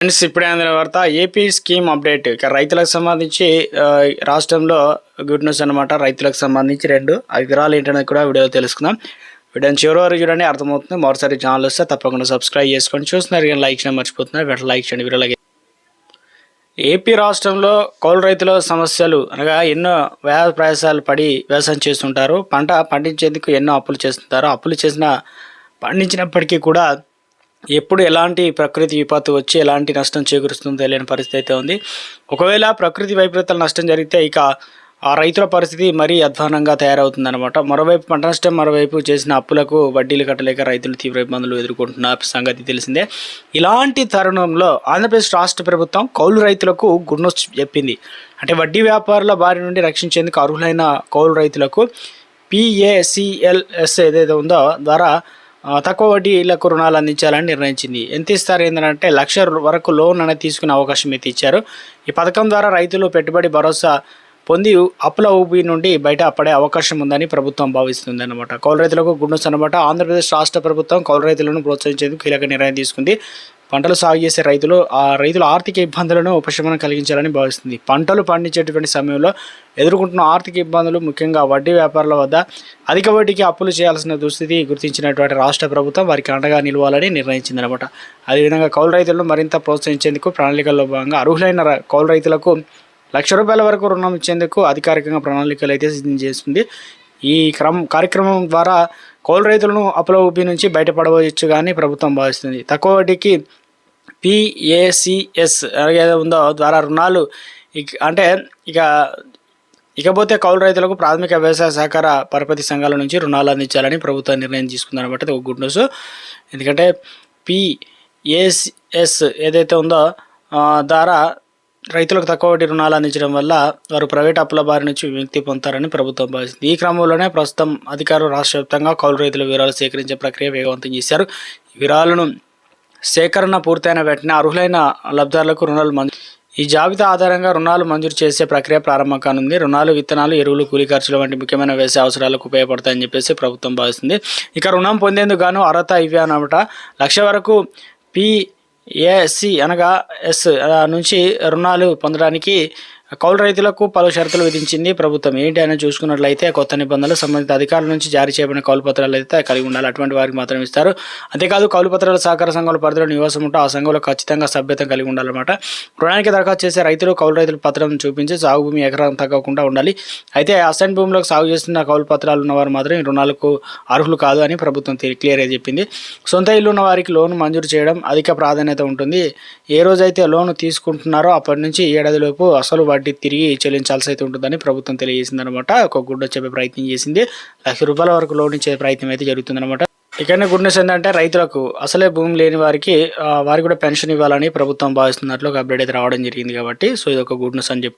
Friends ఇప్పుడే అందిన వార్త ఏపీ స్కీమ్ అప్డేట్ ఇక రైతులకు సంబంధించి రాష్ట్రంలో గుడ్ న్యూస్ అనమాట రైతులకు సంబంధించి రెండు ఆ వివరాలు ఏంటనేది కూడా వీడియోలో తెలుసుకుందాం. వీడియోని చివరి వరకు చూడండి అర్థమవుతుంది. మరోసారి ఛానల్ వస్తే తప్పకుండా సబ్స్క్రైబ్ చేసుకొని చూస్తున్నారు. కానీ లైక్ చేయడం మర్చిపోతున్నారు. వెంటనే లైక్ చేయండి. వీడియోలకి ఏపీ రాష్ట్రంలో కౌలు రైతుల సమస్యలు అనగా ఎన్నో వ్యయ ప్రయాసాలు పడి వ్యవసాయం చేస్తుంటారు. పంట పండించేందుకు ఎన్నో అప్పులు చేస్తుంటారు. అప్పులు చేసిన పండించినప్పటికీ కూడా ఎప్పుడు ఎలాంటి ప్రకృతి విపత్తు వచ్చి ఎలాంటి నష్టం చేకూరుస్తుందో తెలియని పరిస్థితి అయితే ఉంది. ఒకవేళ ప్రకృతి వైపరీత్యాలు నష్టం జరిగితే ఇక ఆ రైతుల పరిస్థితి మరీ అధ్వానంగా తయారవుతుందన్నమాట. మరోవైపు పంట నష్టం మరోవైపు చేసిన అప్పులకు వడ్డీలు కట్టలేక రైతులు తీవ్ర ఇబ్బందులు ఎదుర్కొంటున్న సంగతి తెలిసిందే. ఇలాంటి తరుణంలో ఆంధ్రప్రదేశ్ రాష్ట్ర ప్రభుత్వం కౌలు రైతులకు గుడ్ చెప్పింది. అంటే వడ్డీ వ్యాపారుల బారి నుండి రక్షించేందుకు అర్హులైన కౌలు రైతులకు పిఏసిఎల్ఎస్ ఏదైతే ఉందో ద్వారా తక్కువ వడ్డీలకు రుణాలు అందించాలని నిర్ణయించింది. ఎంత ఇస్తారు ఏంటంటే లక్ష వరకు లోన్ అనేది తీసుకునే అవకాశం అయితే ఇచ్చారు. ఈ పథకం ద్వారా రైతులు పెట్టుబడి భరోసా పొంది అప్పుల ఊపి నుండి బయట పడే అవకాశం ఉందని ప్రభుత్వం భావిస్తుంది అనమాట కౌలు రైతులకు గుండెస్ అనమాట ఆంధ్రప్రదేశ్ రాష్ట్ర ప్రభుత్వం కౌలు రైతులను ప్రోత్సహించేందుకు కీలక నిర్ణయం తీసుకుంది. పంటలు సాగు చేసే రైతులు ఆ రైతుల ఆర్థిక ఇబ్బందులను ఉపశమనం కలిగించాలని భావిస్తుంది. పంటలు పండించేటువంటి సమయంలో ఎదుర్కొంటున్న ఆర్థిక ఇబ్బందులు ముఖ్యంగా వడ్డీ వ్యాపారుల వద్ద అధిక వడ్డీకి అప్పులు చేయాల్సిన దుస్థితి గుర్తించినటువంటి రాష్ట్ర ప్రభుత్వం వారికి అండగా నిలవాలని నిర్ణయించిందనమాట అదేవిధంగా కౌలు రైతులను మరింత ప్రోత్సహించేందుకు ప్రణాళికల్లో భాగంగా అర్హులైన కౌలు రైతులకు లక్ష రూపాయల వరకు రుణం ఇచ్చేందుకు అధికారికంగా ప్రణాళికలు అయితే సిద్ధం చేస్తుంది. ఈ క్రమం కార్యక్రమం ద్వారా కౌలు రైతులను అప్పుల ఊపి నుంచి బయటపడవచ్చు కానీ ప్రభుత్వం భావిస్తుంది. తక్కువ వడ్డీకి పిఏసిఎస్ ఏదో ఉందో ద్వారా రుణాలు అంటే ఇక ఇకపోతే కౌలు రైతులకు ప్రాథమిక వ్యవసాయ సహకార పరపతి సంఘాల నుంచి రుణాలు అందించాలని ప్రభుత్వం నిర్ణయం తీసుకుందనమాట ఒక గుడ్ న్యూస్. ఎందుకంటే పిఏసిఎస్ ఏదైతే ఉందో ద్వారా రైతులకు తక్కువ వడ్డీ రుణాలు అందించడం వల్ల వారు ప్రైవేట్ అప్పుల బారి నుంచి విముక్తి పొందుతారని ప్రభుత్వం భావిస్తుంది. ఈ క్రమంలోనే ప్రస్తుతం అధికారులు రాష్ట్ర వ్యాప్తంగా కౌలు రైతుల వివరాలు సేకరించే ప్రక్రియ వేగవంతం చేశారు. వివరాలను సేకరణ పూర్తయిన వెంటనే అర్హులైన లబ్ధారులకు రుణాలు మంజూరు ఈ జాబితా ఆధారంగా రుణాలు మంజూరు చేసే ప్రక్రియ ప్రారంభం కానుంది. రుణాలు విత్తనాలు ఎరువులు కూలీ ఖర్చులు వంటి ముఖ్యమైన వ్యవసాయ అవసరాలకు ఉపయోగపడతాయని చెప్పేసి ప్రభుత్వం భావిస్తుంది. ఇక రుణం పొందేందుకు గాను అర్హత ఇవి అనమాట లక్ష వరకు ఏఎస్సి అనగా ఎస్ నుంచి రుణాలు పొందడానికి కౌలు రైతులకు పలు షరతులు విధించింది ప్రభుత్వం. ఏంటి అని చూసుకున్నట్లయితే కొత్త నిబంధనలు సంబంధిత అధికారుల నుంచి జారీ చేయబడిన కౌలు పత్రాలు అయితే కలిగి ఉండాలి. అటువంటి వారికి మాత్రం ఇస్తారు. అంతేకాదు కౌలు పత్రాల సహకార సంఘాల పరిధిలో నివాసం ఉంటే ఆ సంఘంలో ఖచ్చితంగా సభ్యత కలిగి ఉండాలన్నమాట. రుణానికి దరఖాస్తు చేసే రైతులు కౌలు రైతుల పత్రం చూపించి సాగు భూమి ఎకరం తగ్గకుండా ఉండాలి. అయితే అసైన్ భూమిలోకి సాగు చేస్తున్న కౌలు పత్రాలు ఉన్నవారు మాత్రం ఈ రుణాలకు అర్హులు కాదు అని ప్రభుత్వం క్లియర్గా చెప్పింది. సొంత ఇల్లు ఉన్న వారికి లోన్ మంజూరు చేయడం అధిక ప్రాధాన్యత ఉంటుంది. ఏ రోజైతే లోన్ తీసుకుంటున్నారో అప్పటి నుంచి ఏడాదిలోపు అసలు వడ్డీ తిరిగి చెల్లించాల్సి అయితే ఉంటుందని ప్రభుత్వం తెలియజేసింది అనమాట ఒక గుడ్డ చెప్పే ప్రయత్నం చేసింది. లక్ష రూపాయల వరకు లోన్ ఇచ్చే ప్రయత్నం అయితే జరుగుతుందన్నమాట. ఇకనే గుడ్ న్యూస్ ఏంటంటే రైతులకు అసలే భూమి లేని వారికి ఆ, వారికి కూడా పెన్షన్ ఇవ్వాలని ప్రభుత్వం భావిస్తున్నట్లు ఒక అప్డేట్ అయితే రావడం జరిగింది కాబట్టి సో ఇది ఒక గుడ్ న్యూస్ అని చెప్పి